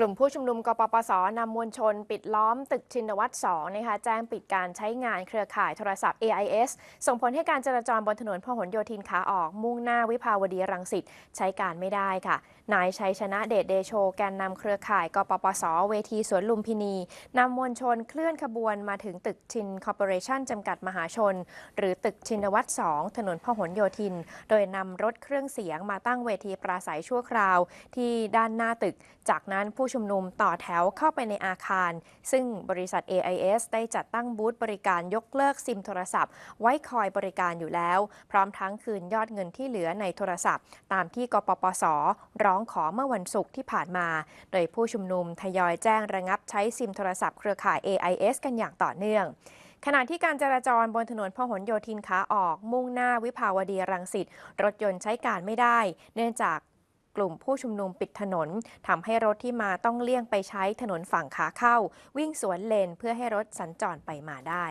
กลุ่มผู้ชุมนุมกปปสนำมวลชน ปิดล้อมตึกชินวัตร2นะคะแจ้งปิดการใช้งานเครือข่ายโทรศัพท์ AIS ส่งผลให้การจราจรบนถนนพหลโยธินขาออกมุ่งหน้าวิภาวดีรังสิตใช้การไม่ได้ค่ะ นายชัยชนะเดชเดโช แกนนำเครือข่ายกปปส เวทีสวนลุมพินีนำมวลชนเคลื่อนขบวนมาถึงตึกชินคอร์ปอเรชั่นจำกัดมหาชน หรือตึกชินวัตร2ถนนพหลโยธิน โดยนำรถเครื่องเสียงมาตั้งเวทีปราศัยชั่วคราว ที่ด้านหน้าตึก จากนั้นผู้ชุมนุมต่อแถวเข้าไปในอาคาร ซึ่งบริษัท AIS ได้จัดตั้งบูธบริการยกเลิกซิมโทรศัพท์ ไว้คอยบริการอยู่แล้ว พร้อมทั้งคืนยอดเงินที่เหลือในโทรศัพท์ ตามที่กปปส ร้องขอเมื่อวันศุกร์ที่ผ่านมา โดยผู้ชุมนุมทยอยแจ้งระงับใช้ซิมโทรศัพท์เครือข่าย AIS กันอย่างต่อเนื่องขณะที่การจราจรบนถนนพหลโยธินขาออกมุ่งหน้าวิภาวดีรังสิตรถยนต์ใช้การไม่ได้ เนื่องจาก กลุ่มผู้ชุมนุมปิดถนนทำให้รถที่มาต้องเลี่ยงไปใช้ถนนฝั่งขาเข้า วิ่งสวนเลนเพื่อให้รถสัญจรไปมาได้